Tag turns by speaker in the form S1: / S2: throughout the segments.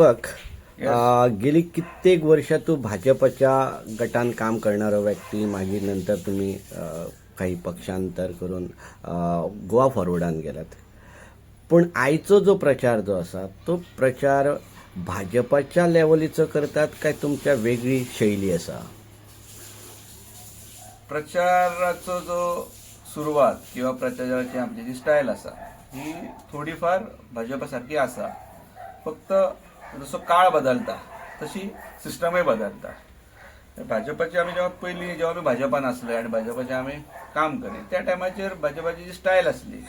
S1: दीपक गेली कित्येक वर्ष तू भाजपच्या गटान काम करणारो व्यक्ती मागीर नंतर तुम्ही अ, काही पक्षांतर करून अ, गोवा फॉरवर्डान गेलात. पूण आयचो जो प्रचार जो आसा तो प्रचार भाजपाच्या लेवलीचो करतात काय तुमच्या वेगळी शैली आसा
S2: प्रचाराचो जो सुरवात किंवा प्रचाराची आमची जी स्टायल आसा ही थोडीफार भाजपा सारखी आसा फक्त जसो काळ बदलता तशी सिस्टमय बदलता. भाजपाची आमी जेव्हा पयलीं जेव्हा आमी भाजपान आसले आनी भाजपाचें आमी काम करी त्या टायमाचेर भाजपाची जी स्टायल आसली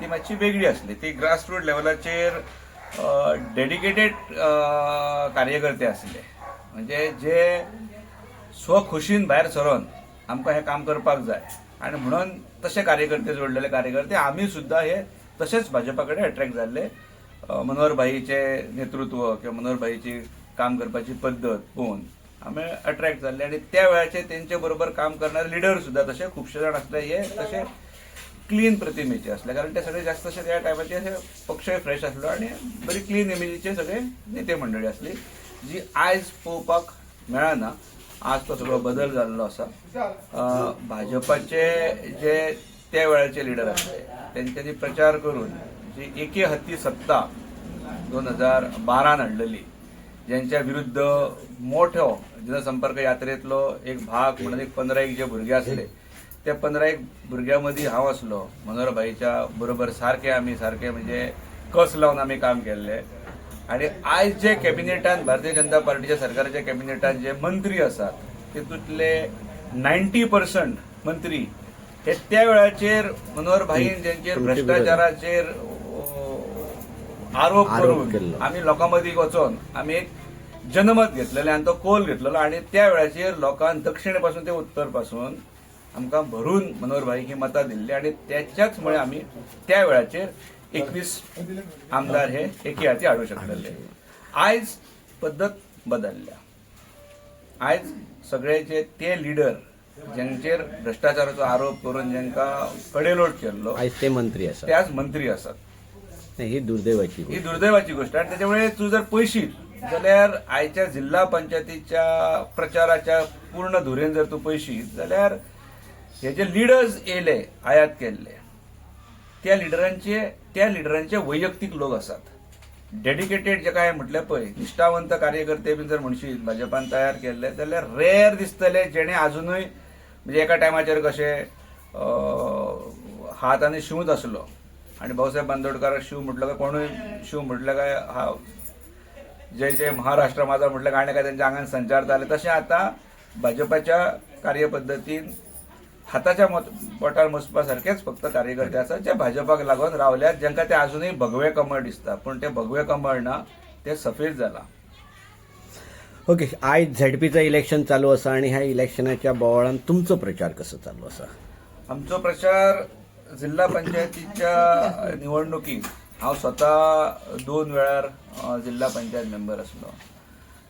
S2: ती मातशी वेगळी आसली ती ग्रासरूट लेवलाचेर डेडिकेटेड कार्यकर्ते आसले म्हणजे जे स्वखुशीन भायर सरोन आमकां हें काम करपाक जाय. आनी म्हणून तशे कार्यकर्ते जोडलेले कार्यकर्ते आमी सुद्दां हे तशेंच भाजपा कडेन अट्रॅक्ट जाल्ले अ, नेतृत्व किंवा मनोहरभाईची काम करपाची पद्दत पळोवन आमी अट्रॅक्ट जाल्ले आनी त्या वेळाचे तेंचे बरोबर काम करणारे लिडर सुद्दां तशे खुबशे जाण आसले हे तशे क्लीन प्रतिमेचे असले. कारण ते सगळे जास्त असे त्या टायमाचे असे पक्षय फ्रेश आसलो आणि बरी क्लीन इमेजीचे सगळे नेते मंडळी असली. जी आयज पळोवपाक मेळना आज तो सगळो बदल जाल्लो आसा भाजपाचे जे त्या वेळाचे लिडर आसले तेंच्यांनी प्रचार करून जी एके हत्ती सत्ता दोन हजार बारान हाडलेली ज्यांच्या विरुद्ध मोठो जनसंपर्क यात्रेतलो एक भाग म्हणून एक पंधरा एक जे भुरगे आसले त्या पंधरा एक भुरग्यां मदीं हांव आसलो मनोहर भाईच्या बरोबर सारखे आमी सारखे म्हणजे कस लावन आमी काम केल्ले आणि आयज जे कॅबिनेटान भारतीय जनता पार्टीच्या सरकाराच्या कॅबिनेटान जे मंत्री आसात तेतूंतले नायन्टी पर्संट मंत्री. हे त्या वेळाचेर मनोहर भाईन ज्यांचेर
S1: तुमचे
S2: भ्रष्टाचाराचेर अ, आरोप करून
S1: केल्लो.
S2: आमी लोकां मदीं वचोन आमी एक जनमत घेतलेले आनी तो कोल घेतलेलो आणि त्या वेळाचेर लोकांक दक्षिणे पासून ते उत्तरपासून आमकां भरून मनोहर भाई ही मतां दिल्ली आणि त्याच्याच मुळे आमी त्या वेळाचेर एकवीस आमदार हे एके हाती हाडूं शकलेले. आयज पद्दत बदलल्या. आयज सगळेचे ते लिडर ज्यांचेर भ्रष्टाचाराचो आरोप करून ज्यांका कडेलोट केल्लो
S1: आयज ते मंत्री आसा
S2: ते आज मंत्री आसात
S1: नाही, ही दुर्दैवाची
S2: ही दुर्दैवाची गोष्ट. आणि त्याच्यामुळे तू जर पळशीत जाल्यार आयच्या जिल्हा पंचायतीच्या प्रचाराच्या पूर्ण धुरेन जर तू पळशीत जाल्यार हे जे लिडर्स येयले आयात केल्ले त्या लिडरांचे त्या लिडरांचे वैयक्तीक लोक आसात डेडिकेटेड जे काय म्हटले पळय निष्ठावंत कार्यकर्ते बीन जर म्हणशीत भाजपान तयार केल्ले जाल्यार रेअर दिसतले जेणे अजूनय म्हणजे एका टायमाचेर कशे अं, हात आनी शिवच आसलो आणि भाऊसाहेब बांदोडकार शिव म्हटलं काय कोणूय शिव म्हटलं काय हा जय जय महाराष्ट्र माझा म्हटलं काय ना काय त्यांच्या आंगान संचारताले तसे आता भाजपाच्या कार्यपद्धतीन हाताच्या मत बोटार मोजपा सारखेच फक्त कार्यकर्ते आसात जे भाजपाक लागून रावल्यात जांकां ते अजूनही भगवे कमळ दिसता पण ते भगवे कमळ ना ते सफेद जाला
S1: ओके आयज झेडपीचं इलेक्शन चालू आसा आणि ह्या इलेक्शनाच्या बोवाळान तुमचो प्रचार कसो चालू आसा
S2: आमचो प्रचार जिल्हा पंचायतीच्या निवडणुकीत हांव स्वता दोन वेळार जिल्हा पंचायत मेंबर आसलो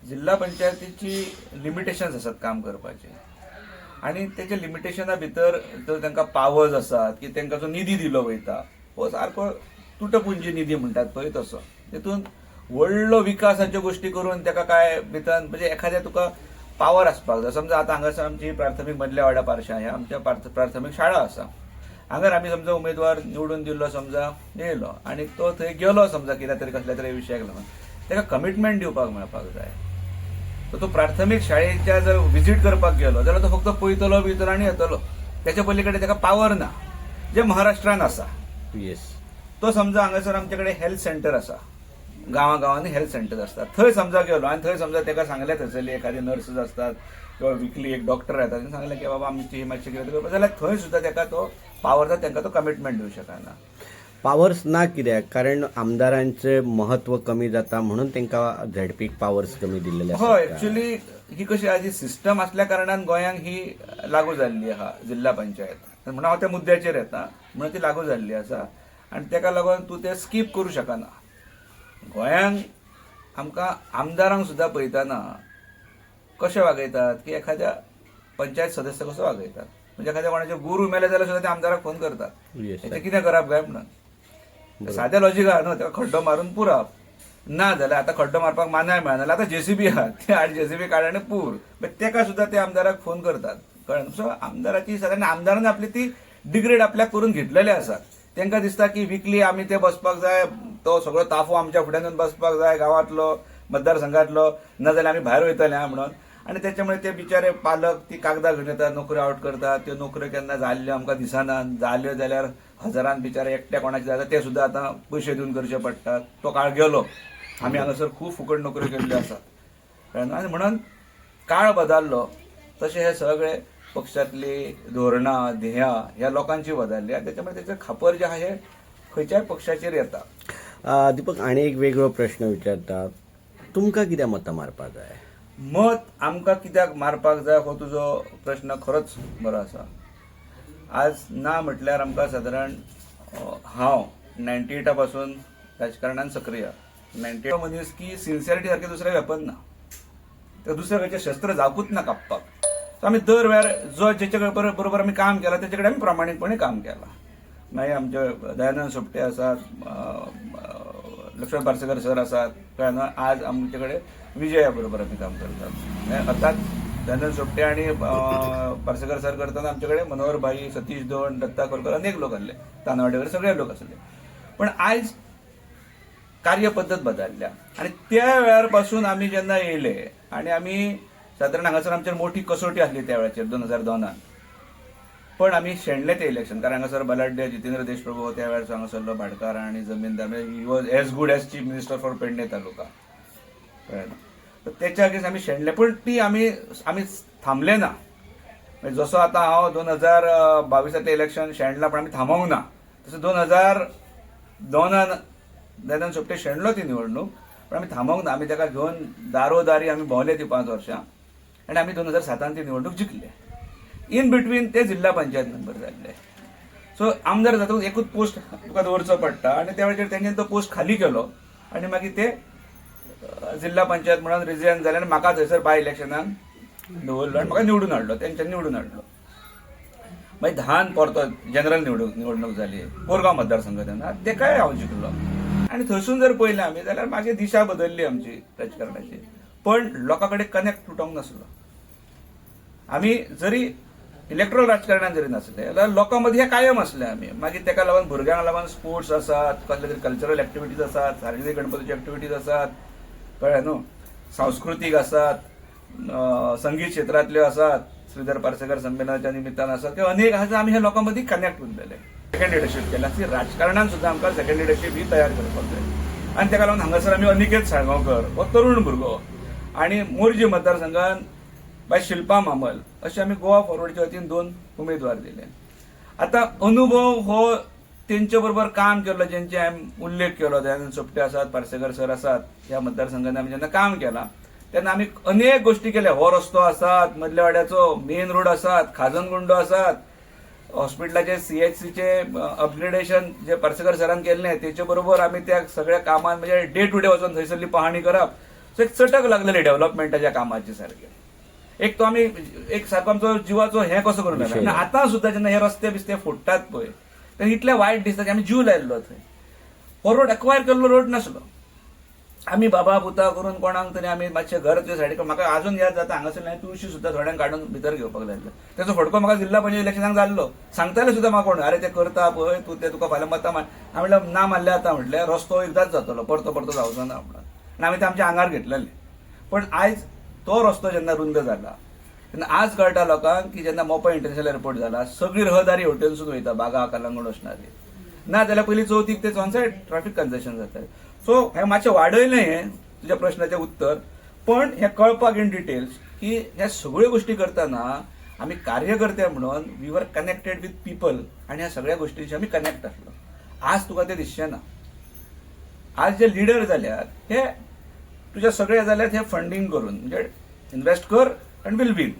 S2: जिल्हा पंचायतीची लिमिटेशन्स आसात काम करपाचे. आणि त्याच्या लिमिटेशना भितर जर तांकां पावर्स आसात की तांकां जो निधी दिलो वयता हो सारको तुटपुंजी निधी म्हणटात पळय तसो. तितून व्हडलो विकासाच्यो गोष्टी करून ताका काय भितर म्हणजे एखाद्या तुका पावर आसपाक जाय. समजा आतां हांगासर आमची प्राथमीक मदल्या वाड्या पारशा ह्या आमच्या प्राथमीक शाळा आसा. हांगर आमी समजा उमेदवार निवडून दिल्लो समजा येयलो आनी तो थंय गेलो समजा कित्या तरी कसल्या तरी विशयाक लागून ताका कमिटमेंट दिवपाक मेळपाक जाय. तर तो प्राथमीक शाळेच्या जर व्हिजिट करपाक गेलो जाल्यार तो फक्त पळयतलो बितलो आनी येतलो. त्याच्या पलीकडे ताका पावर ना. जे महाराष्ट्रान आसा
S1: येस
S2: तो समजा हांगासर आमचे कडेन हेल्थ सेंटर आसा. गांवा गांवांनी हेल्थ सेंटर असतात. थंय समजा गेलो आनी थंय समजा ताका सांगलें थंयसरली एखादी नर्सीस असतात. किंवा विकली एक डॉक्टर येतात तांणी सांगलें की बाबा आमची ही मातशी कितें करपाक जाल्यार थंय सुद्दां ताका तो पावर तांकां तो कमिटमेंट दिवं शकना
S1: पावर्स ना कित्याक कारण आमदारांचे महत्त्व कमी जाता म्हणून तांकां झेडपीक पावर्स कमी दिल्लेले
S2: हय? ऍक्च्युली ही कशी आजी सिस्टम असल्या कारणान गोंयांक ही लागू जाल्ली आहा जिल्हा पंचायत. म्हणून हांव त्या मुद्द्याचेर येता म्हणून ती लागू जाल्ली आसा आनी ताका लागून तूं ते स्कीप करूं शकना गोंयांक आमकां आमदारांक सुद्दां पळयतना कशे वागयतात? की एखाद्या पंचायत सदस्य कसो वागयतात? म्हणजे एखाद्या कोणाचे गुरू मेले जाल्यार सुद्दां ते आमदाराक फोन करतात. हेचें कितें करप काय म्हणून सादें लॉजीक आहा न्हू ताका खड्डो मारून पुरप ना जाल्यार आतां खड्डो मारपाक मानाय मेळना आतां जेसीबी आहा. ते हाड जेसीबी काड आनी पूर. तेका सुद्दां ते आमदाराक फोन करतात? कळ्ळें सो आमदाराची सादारण आमदारान आपली ती डिग्रेड आपल्याक करून घेतलेली आसा तांकां दिसता की विकली आमी ते बसपाक जाय तो सगळो ताफो आमच्या फुड्यान बसपाक जाय गांवांतलो मतदारसंघातलो. नाजाल्यार आमी भायर वयतले म्हणून. आनी त्याच्यामुळे ते बिचारे पालक ती कागदां घेवन येतात नोकऱ्यो आउट करतात. त्यो नोकऱ्यो केन्ना जाल्ल्यो आमकां दिसना. जाल्यो जाल्यार हजारान बिचारे एकट्या कोणाचे जाता ते सुद्दां आतां पयशे दिवन करचे पडटात तो काळ गेलो. आमी हांगासर खूब फुकट नोकऱ्यो केल्ल्यो आसात? आनी म्हणून काळ बदललो. तशे हे सगळे पक्षातली धोरणां ध्येयां ह्या लोकांची बदलली आनी त्याच्यामुळे त्याचे खापर जे आहा हे खंयच्याय पक्षाचेर येता
S1: दीपक आणि एक वेगळो प्रश्न विचारता तुमकां कित्याक मतां मारपा जाय?
S2: मत आमकां कित्याक मारपाक जाय हो तुजो प्रश्न खरोच बरो आसा. आज ना म्हटल्यार आमकां सादारण हांव नायन्टी एटा पासून राजकारणान सक्रीय. नायन्टी एट मनीस की सिन्सियरिटी सारकें दुसरें वेपन ना. तें दुसरें खंयचें शस्त्र जावकूच ना कापपाक. सो आमी दर वेळार जो जेचे कडेन बरोबर आमी काम केलां तेचे कडेन आमी प्रामाणीकपणे काम केलां. मागीर आमचे दयानंद सोपटे आसात लक्ष्मण पार्सेकर सर आसात त्यांना आज आमचे कडेन विजया बरोबर आमी काम करतात अर्थात दयानंद सोपटे आणि पार्सेकर सर करतना आमचे कडेन सतीश दोन दत्ता कोरकर अनेक लोक आसले तानावडेकर सगळे लोक आसले पण आयज कार्यपद्धत बदलल्या. आणि त्या वेळारपासून आमी जेन्ना येयले आणि आमी सादारण हांगासर आमचेर मोठी कसोटी आसली त्या वेळाचेर दोन हजार दोनान पण आमी शेणले ते इलेक्शन कारण हांगासर बलाढ्य जितेंद्र देशप्रभू हो त्या वेळार हांगासरलो भाटकार आणि जमीनदार he was as good as chief minister for Pedne taluka. कळ्ळें तेच्या अगेन्स्ट आमी शेणले. पण ती आमी आमी थांबले ना. म्हणजे जसो आतां हांव हो, दोन हजार बावीसातलें इलेक्शन शेणला पण आमी थांबोंक ना. तसो दोन हजार दोनान दयानंद सोपटे शेणलो ती निवडणूक. पण आमी थांबोंक ना. आमी ताका घेवन दारोदारी आमी भोंवले ती पांच वर्षां. आनी आमी दोन हजार सातान ती निवडणूक जिखले इन बिटवीन ते जिल्हा पंचायत मेंबर जाल्ले सो आमदार जातून एकूच पोस्ट तुका दवरचो पडटा आनी त्या वेळाचेर तेंच्यानी तो पोस्ट खाली केलो. आनी मागीर ते जिल्हा पंचायत म्हणून रिझायन जाले आनी म्हाका थंयसर बाय इलेक्शनान दवरलो आनी म्हाका निवडून हाडलो तेंच्यानी निवडून हाडलो मागीर धान परतो जनरल निवडणूक निवडणूक जाली कोरगांव मतदारसंघ तेन्ना तेकाय हांव जिखलो आनी थंयसून जर पळयलें आमी जाल्यार मागीर दिशा बदलली आमची राजकारणाची. पण लोकां कडेन कनेक्ट तुटोंक नासलो. आमी जरी इलेक्ट्रल राजकारणात जरी नसले जाल्यार लोकां मदीं हे कायम असले आमी मागीर तेका लागून भुरग्यांक लागून स्पोर्ट्स आसात कसले तरी कल्चरल एक्टिविटीज आसात सार्वजनीक गणपतीचे एक्टिविटीज आसात कळ्ळें न्हू? सांस्कृतीक आसात संगीत क्षेत्रांतल्यो आसात श्रीधर पार्सेकर संमेलनाच्या निमित्तान आसात किंवा अनेक आसा आमी हे लोकां मदीं कनेक्ट उरलेले सेकंड लिडरशीप केला. ती राजकारणान सुद्दां आमकां सेकंड लिडरशीप ही तयार करपाक जाय आनी तेका लागून हांगासर आमी अनिकेत साळगांवकर हो तरुण भुरगो. आनी मोर्जी मतदारसंघात बाय शिल्पा मामल अशे आमी गोवा फॉरवर्डच्या वतीन दोन उमेदवार दिले. आता अनुभव हो तेंचे बरोबर काम केल्लो जेंचे हांवें उल्लेख केलो दयानंद सोपटे आसात पार्सेकर सर आसात ह्या मतदारसंघान आमी जेन्ना काम केलां तेन्ना आमी अनेक गोश्टी केल्या. हो रस्तो आसात मदल्या वाड्याचो मेन रोड आसात खाजनगुंडो आसात हॉस्पिटलाचे सीएचसीचे अपग्रेडेशन जे पार्सेकर सरान केल्लें तेचे बरोबर आमी त्या सगळ्या कामांत म्हणजे डे टू डे वचोन थंयसरली पाहणी करप सो एक चटक लागलेली डेव्हलपमेंटाच्या कामाची सारखे. एक तो आमी एक सारको आमचो जिवाचो हे कसो करून. आनी आतां सुद्दां जेन्ना हे रस्ते बिस्ते फोडटात पळय तेन्ना इतलें वायट दिसता की आमी जीव लायल्लो थंय हो रोड एक्वायर केल्लो रोड नासलो. आमी बाबा बुता करून कोणाक तरी आमी मातशें घर तुजे सायडीक म्हाका अजून याद जाता हांगासर हांवें तुळशी सुद्दां थोड्यांक काडून भितर घेवपाक लायलो तेचो फटको म्हाका जिल्हा पंचायत इलेक्शनाक जाल्लो सांगताले सुद्दां म्हाका कोण? अरे ते करता पळय तूं ते तुका फाल्यां मतां हांवें ना मारले आतां म्हटल्यार रस्तो एकदांच जातलो परतो परतो जावचो ना म्हणून आनी आमी ते आमच्या आंगार घेतलेले पण आयज तो रस्तो जेन्ना रुंद जाला तेन्ना आज कळटा लोकांक की जेन्ना मोपा इंटरनॅशनल एअरपोर्ट जाला सगळी रहदारी हॉटेल्सून वयता बागा कलंगूट वचणारी ना जाल्यार पयलीं चवथीक ते ऑन ट्रॅफिक कन्सेशन जाता. सो हें मातशें वाडयलें हें तुज्या प्रश्नाचें उत्तर पण हें कळपाक इन डिटेल्स की ह्या सगळ्यो गोश्टी करतना आमी कार्यकर्ते म्हणून we were connected with people आनी ह्या सगळ्या गोष्टींशी आमी कनेक्ट आसलो. आज तुका तें दिसचें ना. आज जे लिडर जाल्यात हे तुझ्या सगळे जाल्यात हे फंडिंग करून. म्हणजे इन्व्हेस्ट कर अँड विल विन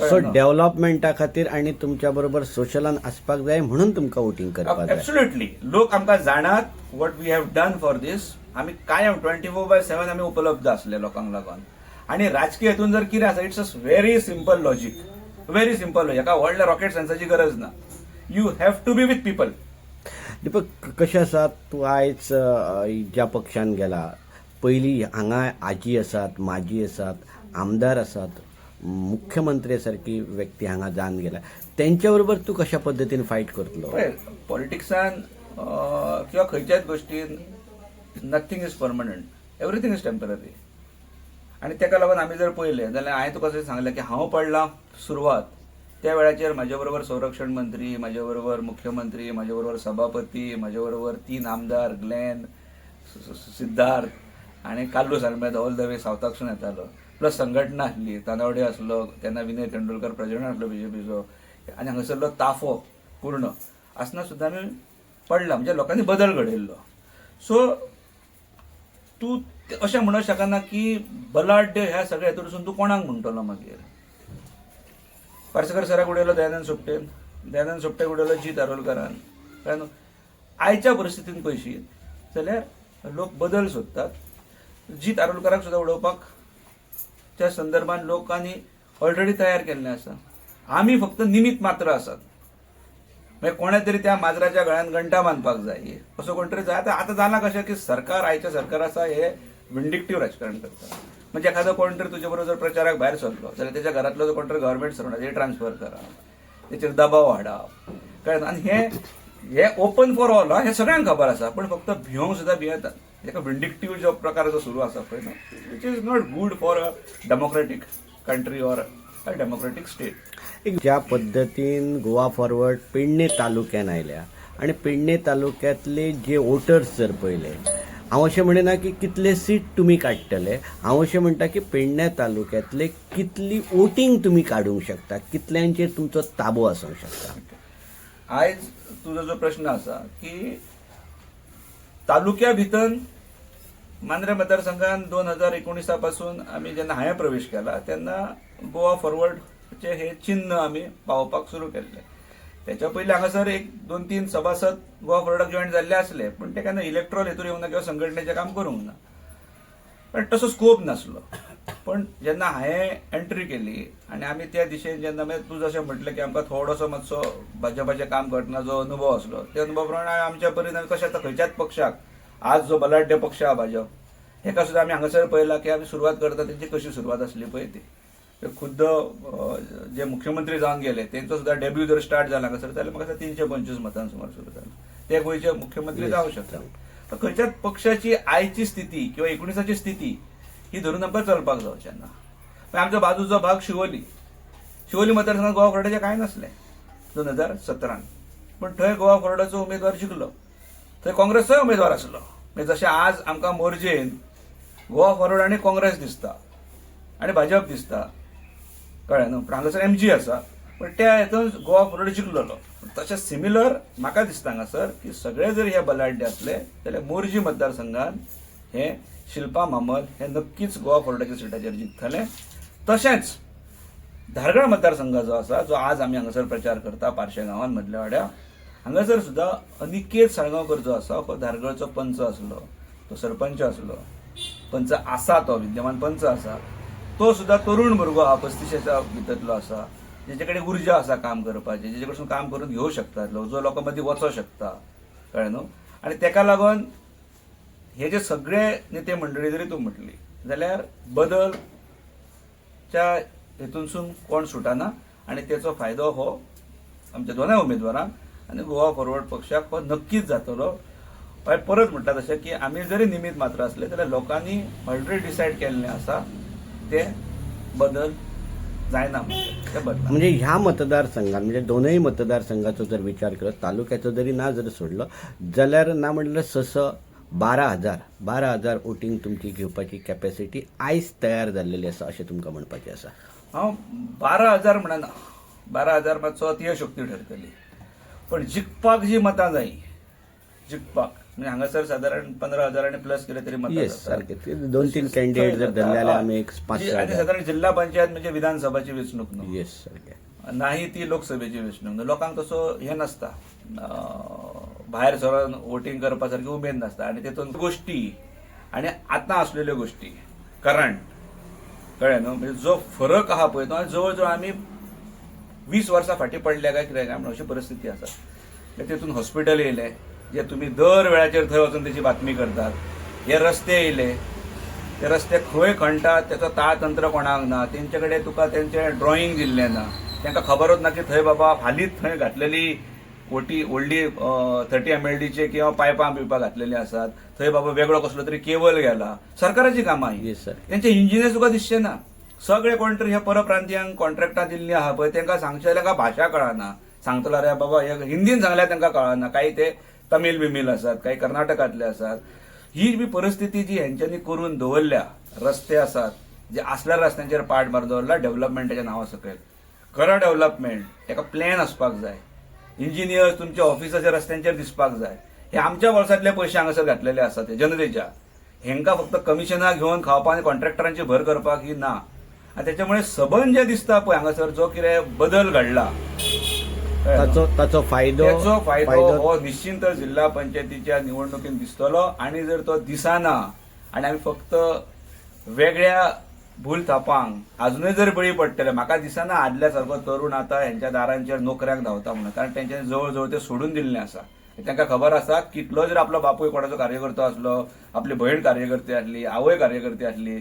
S1: सो डेव्हलपमेंटा खातीर आणि तुमच्या बरोबर सोशलान आसपाक जाय म्हणून तुमकां वोटिंग करपाक
S2: एब्सोल्युटली लोक आमकां जाणात what we have done for this आमी कायम ट्वेंटी फोर बाय सेवन आमी उपलब्ध आसले लोकांक लागून. आणि राजकीय हेतून जर कितें आसा it's a very simple logic very simple हेका व्हडल्या रॉकेट सायन्साची गरज ना. You have to be with people
S1: Deepak कशें आसा तूं आयज ज्या पक्षान गेला पयलीं हांगा आजी आसात माजी आसात आमदार आसात मुख्यमंत्री सारकी व्यक्ती हांगा जावन गेल्या. तेंच्या बरोबर तूं कशा पद्दतीन फायट करतलो
S2: पळय पॉलिटिक्सान किंवा खंयच्याच गोष्टीन nothing is permanent everything is temporary आनी ताका लागून आमी जर पळयलें जाल्यार हांवें तुका अशें सांगलें की हांव पडलां सुरवात. त्या वेळाचेर म्हाजे बरोबर संरक्षण मंत्री म्हाजे बरोबर मुख्यमंत्री म्हाजे बरोबर सभापती म्हाजे बरोबर तीन आमदार ग्लेन सिद्धार्थ आनी काल्लू सालमेद म्हणजे ऑल द वे सावथाकसून येतालो. प्लस संघटना आसली तानावडे आसलो तेन्ना विनय तेंडुलकर प्रजनन आसलो बीजेपीचो आनी हांगासरलो ताफो पूर्ण. आसतना सुद्दां आमी पडला म्हणजे लोकांनी बदल घडयल्लो. सो तूं अशें म्हणूंक शकना की बलाढ्य ह्या सगळ्या हातूंतसून तूं कोणाक म्हणटलो मागीर? पार्सेकर सराक उडयलो दयानंद सोपटेन दयानंद सोपटेक उडयलो जीत दारोलकरान कारण न्हू आयच्या परिस्थितीन पयशी जाल्यार लोक बदल सोदतात. जीत आरोलकराक सुद्दां उडोवपाक त्या संदर्भात लोकांनी ऑलरेडी तयार केल्लें आसा. आमी फक्त निमित मात्र आसात. म्हणजे मागीर कोणे तरी त्या माजराच्या गळ्यान घंटा बांदपाक जाय असो कोण तरी जाय. आतां आतां जालां कशें की सरकार आयचें सरकार आसा हे विंडिक्टीव राजकारण करता. म्हणजे एखादो कोण तरी तुजे बरोबर जर प्रचाराक भायर सरलो जाल्यार तेच्या घरांतलो जो कोण तरी गव्हर्मेंट सर्वंट ट्रान्सफर करप तेचेर दबाव हाडप कळ्ळें आनी हे हे ओपन फॉर ऑल हे सगळ्यांक खबर आसा. पण फक्त भिवंक सुद्दां भियेतात. एका विंडिक्टीव जो प्रकार जो सुरू आसा पळय न्हू which is not good for a democratic country or a democratic state
S1: ज्या पद्दतीन गोवा फॉरवर्ड पेडणे तालुक्यान आयल्या आणि पेडणे तालुक्यातले जे वोटर्स जर पळयले हांव अशें म्हणना की कितले सीट तुमी काडटले हांव अशें म्हणटा की पेडण्या तालुक्यातले कितली वोटींग तुमी काडूंक शकता कितल्यांचेर तुमचो ताबो आसूंक शकता?
S2: आयज तुजो जो प्रश्न आसा की तालुक्या भितर मांद्रे मतदारसंघान दोन हजार एकोणिसा पासून आमी जेन्ना हांवें प्रवेश केला तेन्ना गोवा फॉरवर्डचे हे चिन्ह आमी पावोवपाक सुरू केल्ले. त्याच्या पयलीं हांगासर एक दोन तीन सभासद गोवा फॉरवर्डाक जॉईन जाल्ले आसले पण ते केन्ना इलेक्ट्रॉल हेतून येवंक ना किंवा संघटनेचें काम करूंक ना. पण तसो स्कोप नासलो. पण जेन्ना हांवें एंट्री केली आनी आमी त्या दिशेन जेन्ना मागीर म्हणजे तूं जशें म्हटलें की आमकां थोडोसो मातसो भाजपाचें काम करतना जो अनुभव आसलो ते अनुभव प्रमाणे आमच्या परीन आमी कशें आतां खंयच्याच पक्षाक आज जो बलाढ्य पक्ष आहा भाजप हेका सुद्दां आमी हांगासर पळयलां की आमी सुरवात करता तेंची कशी सुरवात आसली पळय ती. खुद्द जे मुख्यमंत्री जावन गेले तेंचो सुद्दां डेब्यू जर स्टार्ट जाला हांगासर जाल्यार म्हाका तीनशे पंचवीस मतां सुमार सुरू जालें ते गोंयचे मुख्यमंत्री जावं शकतात. तर खंयच्याच पक्षाची आयची स्थिती किंवा एकोणिसाची स्थिती ही धरून आमकां चलपाक जावचें ना पण आमचो बाजूचो भाग शिवोली. शिवोली मतदारसंघात गोवा फॉरवर्डाचें कांय नासलें. दोन हजार सतरान पण थंय गोवा फॉरवर्डाचो उमेदवार जिखलो थंय काँग्रेसचोय उमेदवार आसलो जशें आज आमकां मोर्जेन गोवा फॉरवर्ड आनी काँग्रेस दिसता आनी भाजप दिसता. कळ्ळें न्हू? पूण हांगासर एम जी आसा. पण त्या हेतून गोवा फॉरवर्ड जिखलेलो तशें सिमिलर म्हाका दिसता हांगासर की सगळे जर हे बलाढ्य आसले जाल्यार मोर्जी मतदारसंघान हे शिल्पा मामद हे नक्कीच गोवा फॉरवर्डाच्या सिटाचेर जिखतले तशेंच धारगळ मतदारसंघ जो आसा जो आज आमी हांगासर प्रचार करता पारशे गांवांत मदल्या वाड्या हांगासर सुद्दां अनिकेत साळगांवकर जो आसा हो धारगळचो पंच आसलो तो सरपंच आसलो पंच आसा तो विद्यमान पंच आसा तो सुद्दां तरुण भुरगो आहा पस्तीशेच्या भितरलो आसा जेचे कडेन उर्जा आसा काम करपाची जेचे कडसून काम करून घेवं शकता जो लोकां मदीं वचो शकता कळ्ळें न्हू? आनी तेका लागून हे जे सगळे नेते मंडळी जरी तूं म्हटली जाल्यार बदलच्या हेतूनसून कोण सुटाना आनी तेचो फायदो हो आमच्या दोनूय उमेदवारांक आनी गोवा फॉरवर्ड पक्षाक हो नक्कीच जातलो हांवें परत म्हटलां तशें की आमी जरी निमित मात्र असले जाल्यार लोकांनी ऑलरेडी डिसायड केल्लें आसा ते बदल जायना
S1: म्हणजे ह्या मतदारसंघात म्हणजे दोनही मतदारसंघाचो जर विचार करत तालुक्याचो जरी ना जर सोडलो जाल्यार ना म्हणल्यार सस बारा हजार बारा हजार वोटींग तुमची घेवपाची कॅपॅसिटी आयज तयार जाल्लेली आसा अशें तुमकां म्हणपाचें आसा?
S2: हांव बारा हजार म्हणना. बारा हजार मातसो अतिशक्ती ठरतली. पण जिखपाक जी मतां जाय जिखपाक म्हणजे हांगासर सादारण पंदरा हजारांनी प्लस केले तरी मतां
S1: येस
S2: जातात.
S1: सारखे. दोन तीन कॅन्डिडेट जर धरले जाल्यार आमी एक पांच
S2: जी-
S1: स
S2: आणि
S1: हजार.
S2: साधारण जिल्हा पंचायत म्हणजे विधानसभाची वेंचणूक न्हू
S1: येस सारखे.
S2: नाही ती लोकसभेची वेंचणूक न्हू लोकांक तसो हे नासता. अं, भायर सरून वोटींग करपा सारखी उमेद नासता. आणि तेतून गोष्टी आणि आतां असलेल्यो गोष्टी करंट कळ्ळें न्हू म्हणजे जो फरक आहा पळय तो जवळ जवळ आमी वीस वर्सां फाटीं पडल्या काय कितें काय म्हणून अशी परिस्थिती आसा तेतून हॉस्पिटल येयले जे तुम्ही दर वेळाचेर थंय वचून त्याची बातमी करतात. हे रस्ते येयले ते रस्ते खंय खणटात त्याचं ताळतंत्र कोणाक ना तेंच्याकडे तुका तेंचे ड्रॉइंग दिल्लें ना. तांकां खबरूच ना की थंय बाबा हालींच थंय घातलेली ओटी व्हडली थर्टी एम एल डीचे किंवा पायपां बिवपां घातलेली आसात थंय बाबा वेगळो कसलो तरी केबल गेला. सरकाराची कामां ही
S1: येस सर
S2: त्यांचे इंजिनियर सुद्धा दिसचे ना. सगळे कोण तरी हे परप्रांतीयांक कॉन्ट्रॅक्टां दिल्ली आहा पळय तांकां सांगचे का भाशा कळना. सांगतलो रे बाबा हे हिंदीन सांगल्यार तांकां कळना. काही ते तमिळ बिमील आसात काही कर्नाटकातले आसात. ही बी परिस्थिती जी हेंच्यांनी करून दवरल्या रस्ते आसात जे असल्या रस्त्यांचेर पाड मार दवरला डेव्हलपमेंटाच्या नांवा सकयल. खरं डेव्हलपमेंट ताका प्लॅन आसपाक जाय. इंजिनियर्स तुमच्या ऑफिसाच्या रस्त्यांचेर दिसपाक जाय. हे आमच्या वर्सातले पयशे हांगासर घातलेले आसात ते जनतेच्या. हेंका फक्त कमिशनां घेवन खावपाक आनी कॉन्ट्रॅक्टरांची भर करपाक ही ना. त्याच्यामुळे सबंद जे दिसता पळय हांगासर जो कितें बदल घडला.
S1: ताचो ताचो फायदो
S2: त्याचो फायदो हो निश्चिंत जिल्हा पंचायतीच्या निवडणुकीत दिसतलो आणि जर तो दिसाना आणि आम्ही फक्त वेगळ्या भूल थापांक अजूनय जर बळी पडटले म्हाका दिसना आदल्या सारको तरुण आता यांच्या दारांचेर नोकऱ्याक धांवता म्हणून कारण त्यांच्यानी जवळ जवळ ते सोडून दिल्ले आसा. तांकां खबर आसा कितलो जर आपलो बापूय कोणाचो कार्यकर्तो आसलो आपली भयण कार्यकर्ती आसली आवय कार्यकर्ती आसली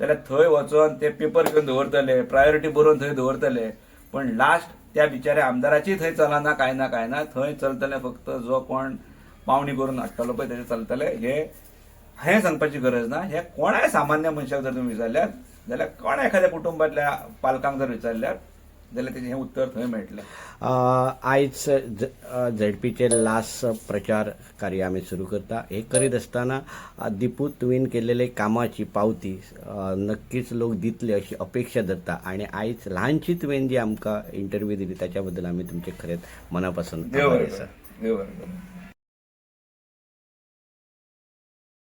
S2: जाल्यार थंय वचोन ते पेपर घेवन दवरतले प्रायोरिटी बरोवन थंय दवरतले. पण लास्ट त्या बिचाऱ्या आमदाराची थंय चलना काय ना काय ना थंय चलतले फक्त जो कोण पावणी करून हाडटलो पळय तेजे चलतले. हे हें सांगपाची गरज ना हे कोणाय सामान्य मनशाक जर तुम्ही विचारल्यात जाल्यार कोणा एखाद्या कुटुंबातल्या पालकांक जर विचारल्यार जाल्यार तेजें हें उत्तर थंय मेळटलें
S1: आयज झेडपीचे लास्ट प्रचार कार्य आमी सुरू करता हे करीत असताना अ, दिपू तुवें केलेले कामाची पावती नक्कीच लोक दितले अशी अपेक्षा धरता आणि आयज ल्हानशी तुवें जी आमकां इंटरव्यू दिली त्याच्या बद्दल आमी तुमचे खरेंच मनापासून
S2: देव बरें
S1: आसा.
S2: देव बरें.